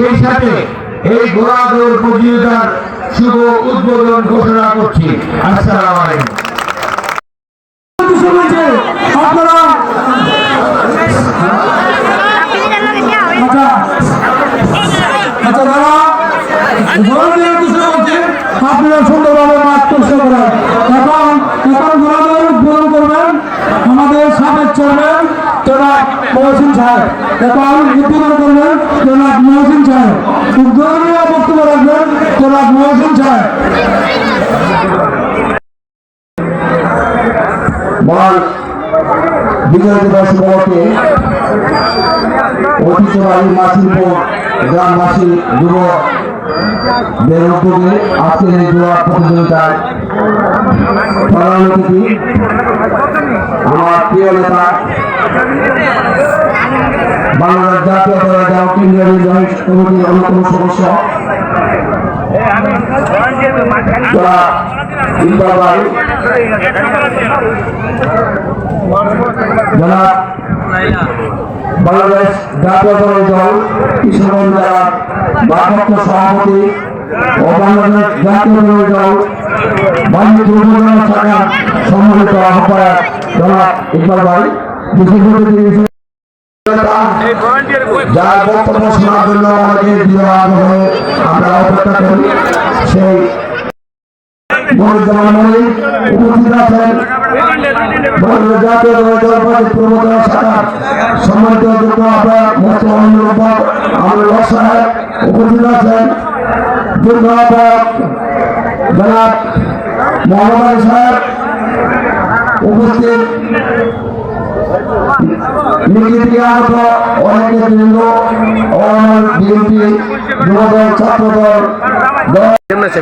সেই সাথে এই ঘোড়া দৌড় প্রতিযোগিতার শুভ উদ্বোধন ঘোষণা করছি। আসসালামু আলাইকুম। করবেন আমাদের সাবেক চেয়ারম্যান জনাব মহসিন সাহেব এখন উদ্বোধন করবেন জনাব মহসিন সাহেব উদ্বোধনীয় বক্তব্য রাখবেন জনাব মহসিন সাহেব মহান বিজয় দিবস উপলক্ষে ঐতিহ্যবাহী প্রতিযোগিতায় আমার প্রিয় নেতা বাংলাদেশ জাতীয় দলের কেন্দ্রীয় নির্বাহী কমিটির অন্যতম সদস্য বাংলাদেশ জাতীয় দল কিশোরগঞ্জ জেলার ভারপ্রাপ্ত সভাপতি ও বাংলাদেশ জাতীয় দল, বাণিজ্য সম্মানিত আহ্বায়ক জনাব ইকবাল ভাই, বিশেষ অতিথি হিসেবে যার বক্তব্য শোনার জন্য আমাদের দৃঢ় আগ্রহে আমরা অপেক্ষা করি। সেই মনিরুজ্জামান মনির উপস্থিত আছেন। বাংলাদেশ জাতীয় দলের জলপাই প্রবর্তন শাখার সম্মানিত অধ্যক্ষ আপনার মোস্তফা রব্বর আমার লক সাহেব উপস্থিত আছেন। যুগ্ম আহ্বায়ক জনাব মোহাম্মদ আলী সাহেব উপস্থিত। নিকৃতি আগত অনেক নেতৃবৃন্দ ও আমার বিএনপি যুবদল ছাত্রদল আছে